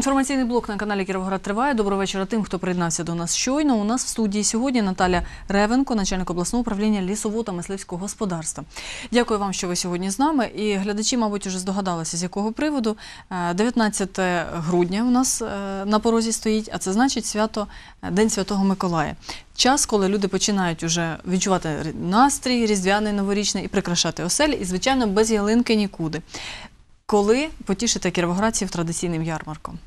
Інформаційний блок на каналі Кіровоград триває. Доброго вечора тим, хто приєднався до нас щойно. У нас в студії сьогодні Наталя Ревенко, начальник обласного управління лісового та мисливського господарства. Дякую вам, що ви сьогодні з нами. І глядачі, мабуть, вже здогадалися, з якого приводу. Е, 19 грудня у нас е, на порозі стоїть, а це значить свято е, День Святого Миколая. Час, коли люди починають уже відчувати настрій різдвяний, новорічний і прикрашати оселі, і звичайно без ялинки нікуди. Коли потішити кіровоградців традиційним ярмарком?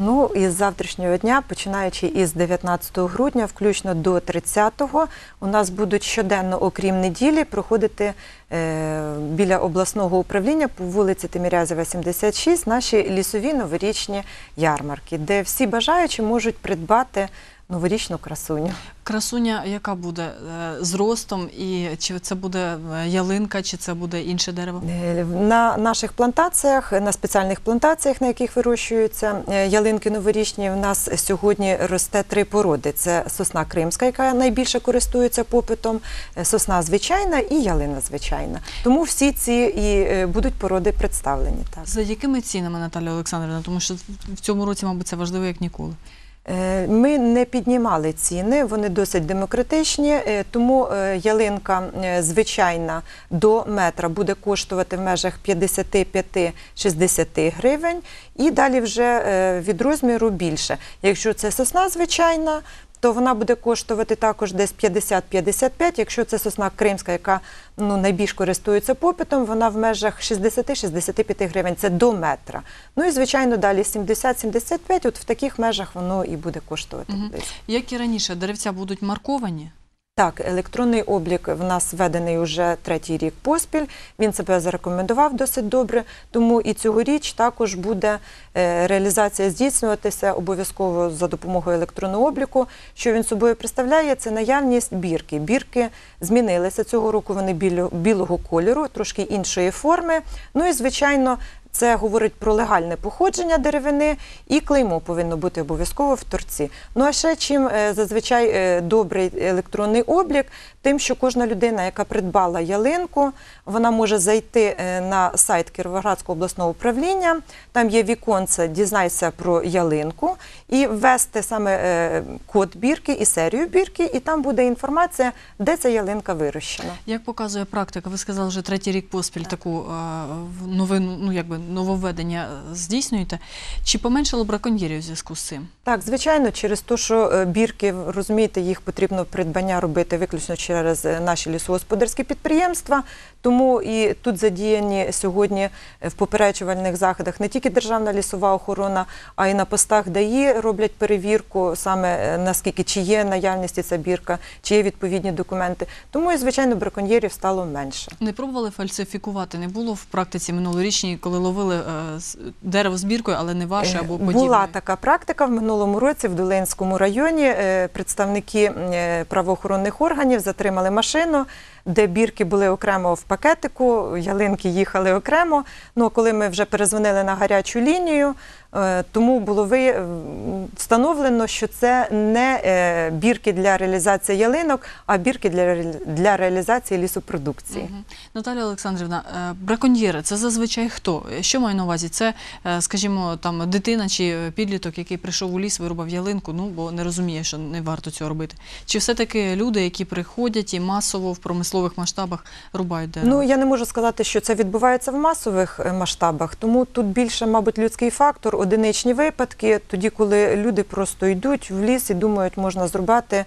Ну і завтрашнього дня, починаючи із 19 грудня, включно до 30-го, у нас будуть щоденно, окрім неділі, проходити е, біля обласного управління по вулиці Тимірязева, 76, наші лісові новорічні ярмарки, де всі бажаючі можуть придбати новорічну красуню. Красуня, яка буде е, з ростом, і чи це буде е, ялинка, чи це буде інше дерево? Е, На наших плантаціях, на спеціальних плантаціях, на яких вирощуються ялинки новорічні, в нас сьогодні росте три породи: це сосна кримська, яка найбільше користується попитом, сосна звичайна і ялина звичайна. Тому всі ці і будуть породи представлені. Так. За якими цінами, Наталя Олександрівна? Тому що в цьому році, мабуть, це важливо як ніколи. Е, Ми не піднімали ціни, вони досить демократичні, е, тому е, ялинка звичайна до метра буде коштувати в межах 55-60 гривень, і далі вже від розміру більше. Якщо це сосна звичайна, то вона буде коштувати також десь 50-55. Якщо це сосна кримська, яка ну, найбільш користується попитом, вона в межах 60-65 гривень. Це до метра. Ну і звичайно, далі 70-75, от в таких межах воно і буде коштувати. Угу. десь. Як і раніше, деревця будуть марковані. Так, електронний облік в нас введений уже третій рік поспіль. Він себе зарекомендував досить добре. Тому і цьогоріч також буде е, реалізація здійснюватися обов'язково за допомогою електронного обліку. Що він собою представляє? Це наявність бірки. Бірки змінилися цього року. Вони біло- білого кольору, трошки іншої форми. Ну і звичайно. Це говорить про легальне походження деревини, і клеймо повинно бути обов'язково в торці. Ну а ще чим е, зазвичай е, добрий електронний облік, тим, що кожна людина, яка придбала ялинку, вона може зайти е, на сайт Кіровоградського обласного управління. Там є віконце Дізнайся про ялинку і ввести саме код бірки і серію бірки, і там буде інформація, де ця ялинка вирощена. Як показує практика, ви сказали, вже третій рік поспіль таку новину, ну якби нововведення е, здійснюєте. Чи поменшало браконьєрів у зв'язку з цим? Так, звичайно, через те, що е, бірки, розумієте, їх потрібно придбання робити виключно через е, наші лісогосподарські підприємства. Тому і тут задіяні сьогодні в попереджувальних заходах не тільки Державна лісова охорона, а й на постах ДАІ роблять перевірку саме наскільки чи є наявність ця бірка, чи є відповідні документи. Тому і звичайно браконьєрів стало менше. Не пробували фальсифікувати? Не було в практиці минулорічній, коли ловили е, дерево з біркою, але не ваше Е, або подібне? Була така практика в минулому році в Долинському районі. е, Представники правоохоронних органів затримали машину, де бірки були окремо в пакетику, ялинки їхали окремо. Ну а коли ми вже перезвонили на гарячу лінію, тому було ви встановлено, що це не е, бірки для реалізації ялинок, а бірки для реалі- для реалізації лісопродукції. Мгм. Наталя Олександрівна, е, браконьєри це зазвичай хто? Що маю на увазі? Це, е, скажімо, там дитина чи е, підліток, який прийшов у ліс, вирубав ялинку, ну бо не розуміє, що не варто цього робити. Чи все-таки люди, які приходять і масово в промислових масштабах рубають дерева? Ну я не можу сказати, що це відбувається в масових е, масштабах, тому тут більше, мабуть, людський фактор, одиничні випадки, тоді, коли люди просто йдуть в ліс і думають, можна зрубати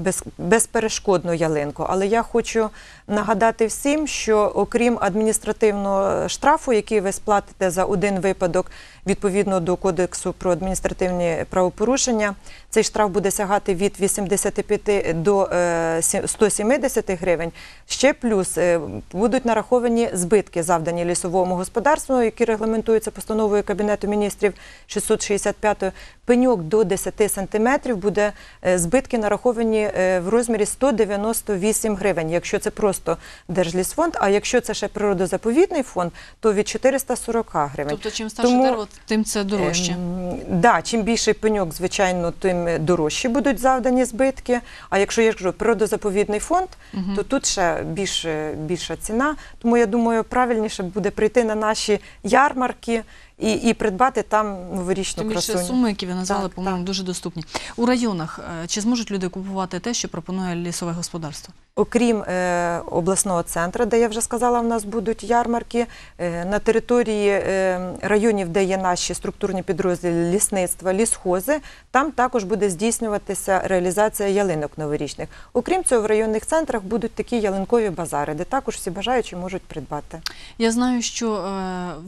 без, безперешкодну ялинку. Але я хочу нагадати всім, що окрім адміністративного штрафу, який ви сплатите за один випадок відповідно до кодексу про адміністративні правопорушення, цей штраф буде сягати від 85 до е, сі- 170 гривень. Ще плюс е, будуть нараховані збитки, завдані лісовому господарству, які регламентуються постановою Кабінету міністрів 665 пеньок до 10 сантиметрів буде е, збитки нараховані е, в розмірі 198 гривень, якщо це просто Держлісфонд, а якщо це ще природозаповідний фонд, то від 440 гривень. Тобто, чим старше Тому- дерево, тим це дорожче. Ем, да, чим більший пеньок, звичайно, тим дорожчі будуть завдані збитки. А якщо я кажу природозаповідний фонд, Мгм. то тут ще більше, більша ціна. Тому я думаю, правильніше буде прийти на наші ярмарки і, і придбати там новорічну Тим більше красуню. суми, які ви назвали, по-моєму, дуже доступні. У районах е, чи зможуть люди купувати те, що пропонує лісове господарство? Окрім е, обласного центру, де я вже сказала, в нас будуть ярмарки, е, на території е, районів, де є наші структурні підрозділи лісництва, лісхози, там також буде здійснюватися реалізація ялинок новорічних. Окрім цього, в районних центрах будуть такі ялинкові базари, де також всі бажаючі можуть придбати. Я знаю, що е,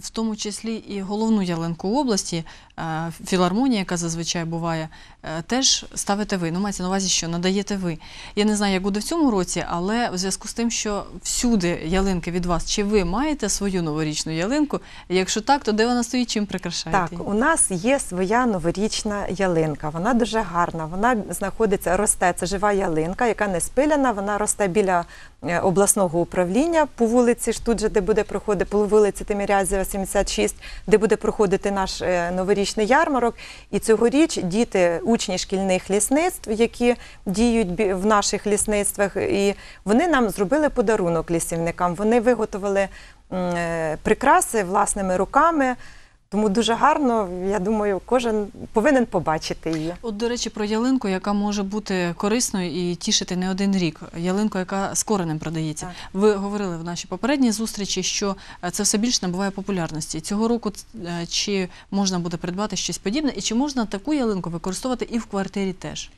в тому числі і головну ялинку області, е, філармонія, яка зазвичай буває, теж ставите ви. Ну, мається на увазі, що надаєте ви. Я не знаю, як буде в цьому році, але в зв'язку з тим, що всюди ялинки від вас, чи ви маєте свою новорічну ялинку? Якщо так, то де вона стоїть, чим прикрашаєте? Так, її? у нас є своя новорічна ялинка. Вона дуже гарна. Вона знаходиться, росте. Це жива ялинка, яка не спиляна. Вона росте біля е, обласного управління по вулиці ж тут же, де буде проходити по вулиці Тимирязєва, 76, де буде проходити наш е, новорічний ярмарок. І цьогоріч діти, учні шкільних лісництв, які діють в наших лісництвах, і вони нам зробили подарунок лісівникам. Вони виготовили е, прикраси власними руками. Тому дуже гарно, я думаю, кожен повинен побачити її. От, до речі, про ялинку, яка може бути корисною і тішити не один рік. Ялинку, яка з коренем продається. Так. Ви говорили в нашій попередній зустрічі, що е, це все більше набуває популярності. Цього року е, чи можна буде придбати щось подібне, і чи можна таку ялинку використовувати і в квартирі теж?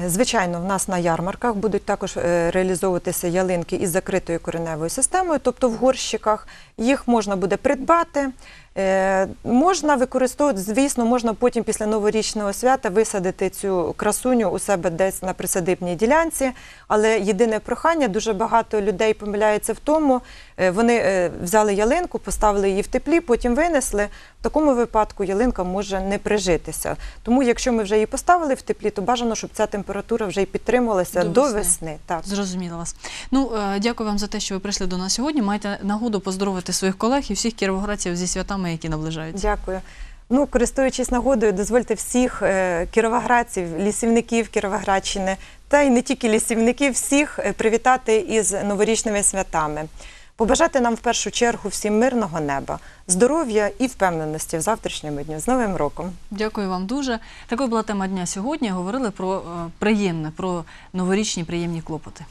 Е, Звичайно, в нас на ярмарках будуть також е, реалізовуватися ялинки із закритою кореневою системою, тобто в горщиках. Їх можна буде придбати. Е, Можна використовувати, звісно, можна потім після новорічного свята висадити цю красуню у себе десь на присадибній ділянці. Але єдине прохання, дуже багато людей помиляється в тому, вони взяли ялинку, поставили її в теплі, потім винесли. В такому випадку ялинка може не прижитися. Тому, якщо ми вже її поставили в теплі, то бажано, щоб ця температура вже й підтримувалася До до, весни. весни. Так. Зрозуміла вас. Ну, е, дякую вам за те, що ви прийшли до нас сьогодні. Маєте нагоду поздоровити своїх колег і всіх кіровоградців зі святами, які наближаються. Дякую. Ну, користуючись нагодою, дозвольте всіх е, кіровоградців, лісівників Кіровоградщини та й не тільки лісівників, всіх е, привітати із новорічними святами. Побажати нам в першу чергу всім мирного неба, здоров'я і впевненості в завтрашньому дню. З Новим роком! Дякую вам дуже. Такою була тема дня сьогодні. Говорили про е, приємне, про новорічні приємні клопоти.